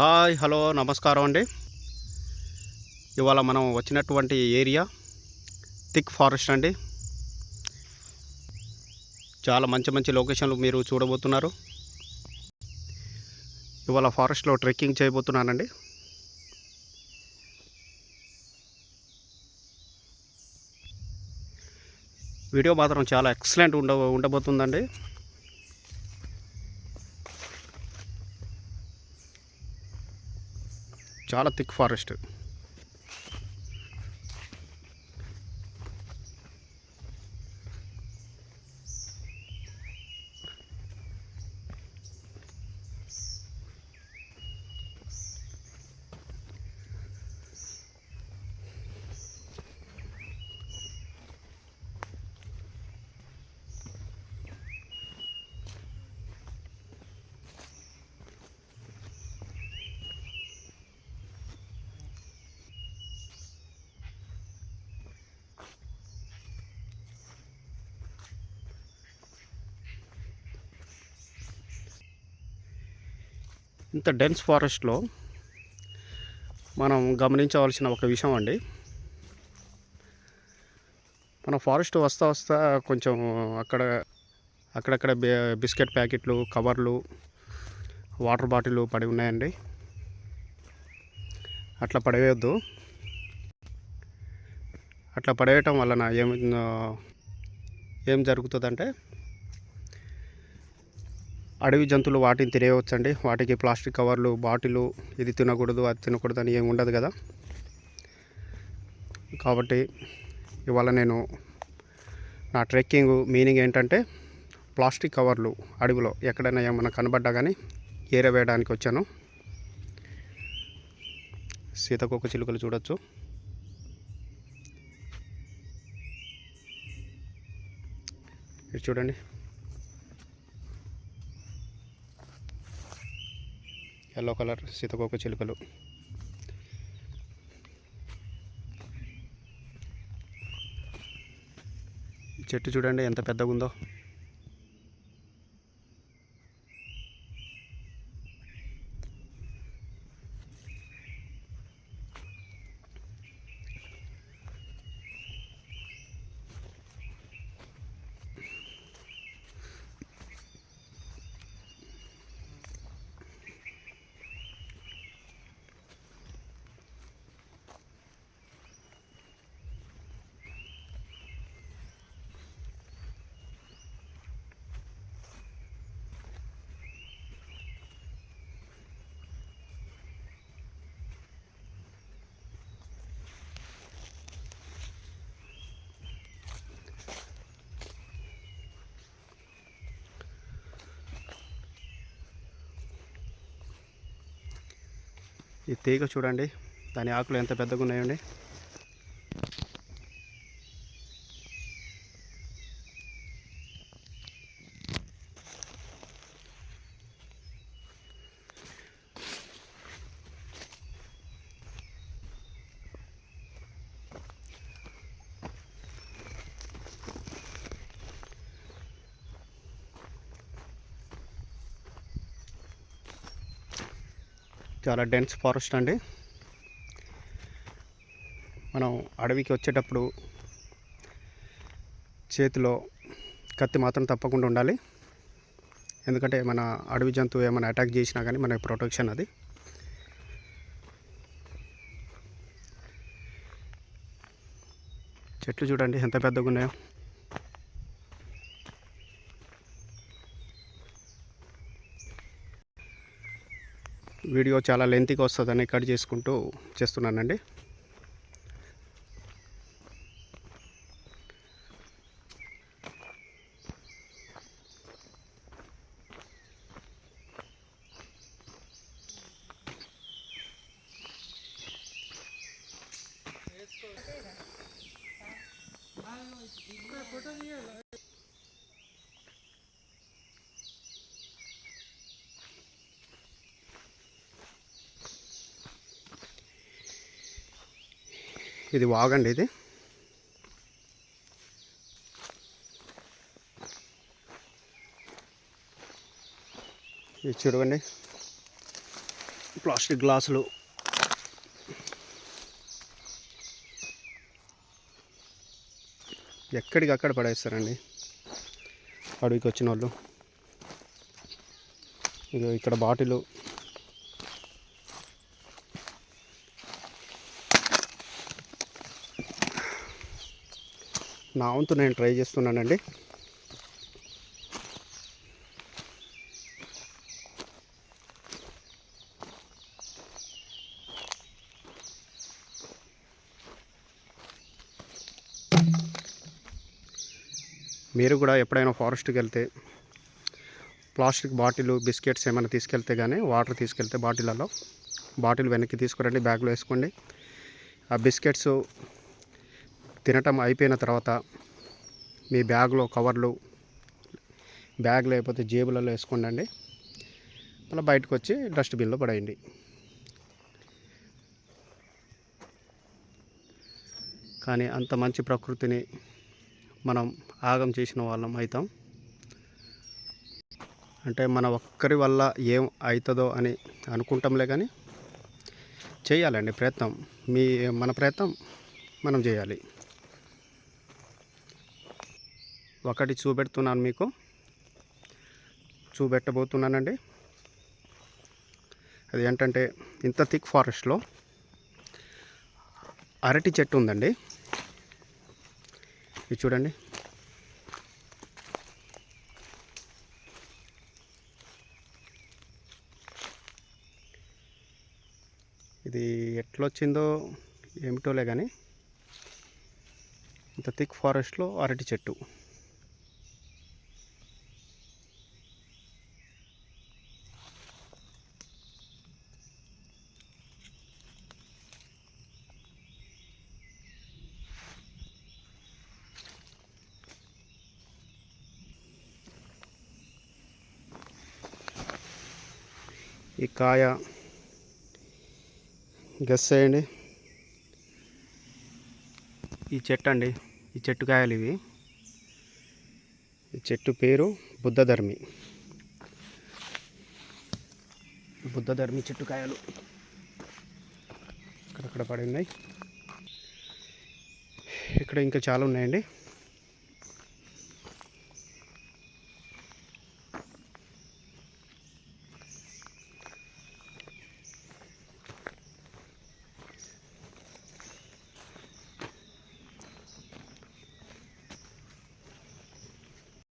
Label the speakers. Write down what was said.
Speaker 1: Hi hello నమస్కారం అండి. ఇవాళ మనం వచ్చినటువంటి ఏరియా థిక్ ఫారెస్ట్ అండి. చాలా మంచి మంచి లొకేషన్లు మీరు చూడబోతున్నారు. ఇవాళ ఫారెస్ట్లో ట్రెక్కింగ్ చేయబోతున్నానండి. వీడియో మాత్రం చాలా ఎక్సలెంట్ ఉండ ఉండబోతుందండి. చాలా థిక్ ఫారెస్ట్. ఇంత డెన్స్ ఫారెస్ట్లో మనం గమనించవలసిన ఒక విషయం అండి. మన ఫారెస్ట్ వస్తా వస్తా కొంచెం అక్కడ అక్కడక్కడ బిస్కెట్ ప్యాకెట్లు కవర్లు వాటర్ బాటిల్ పడి ఉన్నాయండి. అట్లా పడవేయద్దు అట్లా పడేయటం వలన ఏమి ఏం జరుగుతుందంటే అడవి జంతువులు వాటిని తినేయవచ్చండి. వాటికి ప్లాస్టిక్ కవర్లు బాటిలు ఇది తినకూడదు అది తినకూడదు అని ఏమి ఉండదు కదా. కాబట్టి ఇవాళ నేను నా ట్రెక్కింగ్ మీనింగ్ ఏంటంటే ప్లాస్టిక్ కవర్లు అడవిలో ఎక్కడైనా ఏమైనా కనబడ్డా కానీ ఏరవేయడానికి వచ్చాను. సీతకొక చిలుకలు చూడొచ్చు. ఇది చూడండి. ఎల్లో కలర్ సీతకోక చిలుకలు. చెట్టు చూడండి ఎంత పెద్దగా ఉందో ఈ తీగ చూడండి. దాని ఆకులు ఎంత పెద్దగా ఉన్నాయండి చాలా డెన్స్ ఫారెస్ట్ అండి. మనం అడవికి వచ్చేటప్పుడు చేతిలో కత్తి మాత్రం తప్పకుండా ఉండాలి. ఎందుకంటే మన అడవి జంతువు ఏమైనా అటాక్ చేసినా కానీ మనకి ప్రొటెక్షన్ అది. చెట్లు చూడండి ఎంత పెద్దగా ఉన్నాయో వీడియో చాలా లెంతీగా వస్తుందని కట్ చేసుకుంటూ చేస్తున్నానండి. ఇది వాగండి ఇది. ఇది చూడండి ప్లాస్టిక్ గ్లాసులు. ఎక్కడికక్కడ పడేస్తారండి? అడవికి వచ్చిన వాళ్ళు ఇక ఇక్కడ బాటిలు. నా వంతు నేను ట్రై చేస్తున్నానండి. మీరు కూడా ఎప్పుడైనా ఫారెస్ట్కి వెళ్తే ప్లాస్టిక్ బాటిల్ బిస్కెట్స్ ఏమైనా తీసుకెళ్తే కానీ వాటర్ తీసుకెళ్తే బాటిళ్ళలో బాటిల్ వెనక్కి తీసుకురండి బ్యాగ్లో వేసుకోండి. ఆ బిస్కెట్స్ తినటం అయిపోయిన తర్వాత మీ బ్యాగ్లో కవర్లు బ్యాగ్ లేకపోతే జేబులలో వేసుకోండి మళ్ళీ బయటకు వచ్చి డస్ట్బిన్లో పడేయండి. కానీ అంత మంచి ప్రకృతిని మనం ఆగం చేసిన వాళ్ళం అవుతాం. అంటే మన ఒక్కరి వల్ల ఏం అవుతుందో అని అనుకుంటాంలే కానీ చేయాలండి ప్రయత్నం. మీ మన ప్రయత్నం మనం చేయాలి. ఒకటి చూపెడుతున్నాను మీకు. చూపెట్టబోతున్నానండి. అది ఏంటంటే ఇంత థిక్ ఫారెస్ట్లో అరటి చెట్టు ఉందండి. ఇది చూడండి. ఇది ఎట్లొచ్చిందో ఏమిటోలే కానీ ఇంత థిక్ ఫారెస్ట్లో అరటి చెట్టు. ఈ కాయ గెస్ చేయండి. ఈ చెట్టు అండి ఈ చెట్టు కాయలు ఇవి. ఈ చెట్టు పేరు బుద్ధధర్మి. బుద్ధధర్మి చెట్టు కాయలు. అక్కడక్కడ పడి ఉన్నాయి. ఇక్కడ ఇంకా చాలా ఉన్నాయండి.